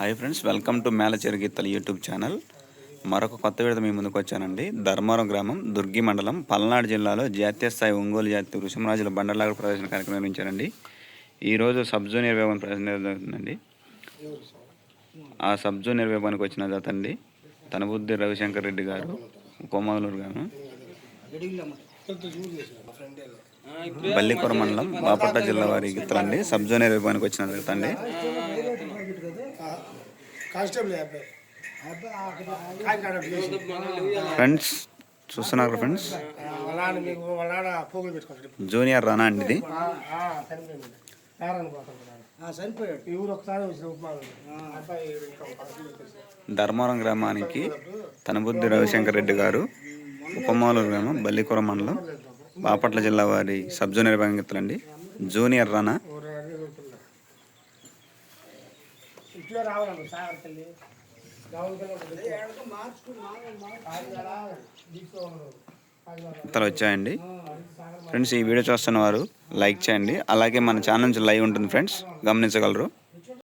Hi friends welcome to మేళ చెరుగీత్తల YouTube channel. మరొక కొత్త విడత మీ ముందుకు వచ్చానండి. ధర్మవరం గ్రామం దుర్గి మండలం పల్నాడు జిల్లాలో జాతీయ స్థాయి ఒంగోలు జాతి వృషమరాజుల బండలాగ ప్రదర్శన కార్యక్రమం నిర్వహించారండి ఈరోజు సబ్ జూనియర్ విభాగం ప్రదర్శన జరుగుతుందండి. ఆ సబ్ జూనియర్ విభాగానికి వచ్చిన జత అండి తనబుద్ధి రవిశంకర్ రెడ్డి గారు కోమగలూరు గారు బల్లికొర మండలం బాపట్ల జిల్లా వారి గీతలండి. సబ్ జూనియర్ విభాగానికి వచ్చిన జత అండి ఫ్రెండ్స్ చూస్తున్నారు ఫ్రెండ్స్? జూనియర్ రానా అండి ఇది ధర్మవరం గ్రామానికి తనబుద్ధి రవిశంకర్ రెడ్డి గారు ఉపమాలూరు గ్రామం బల్లికూర మండలం బాపట్ల జిల్లా వారి సబ్ జూనియర్ జూనియర్ రానా. ఇటువే రావాలండి సాగర్ తల్లి. ఇతలు వచ్చాయండి. ఫ్రెండ్స్ ఈ వీడియో చూస్తున్న వారు లైక్ చేయండి. అలాగే మన ఛానల్ నుంచి లైవ్ ఉంటుంది ఫ్రెండ్స్ గమనించగలరు.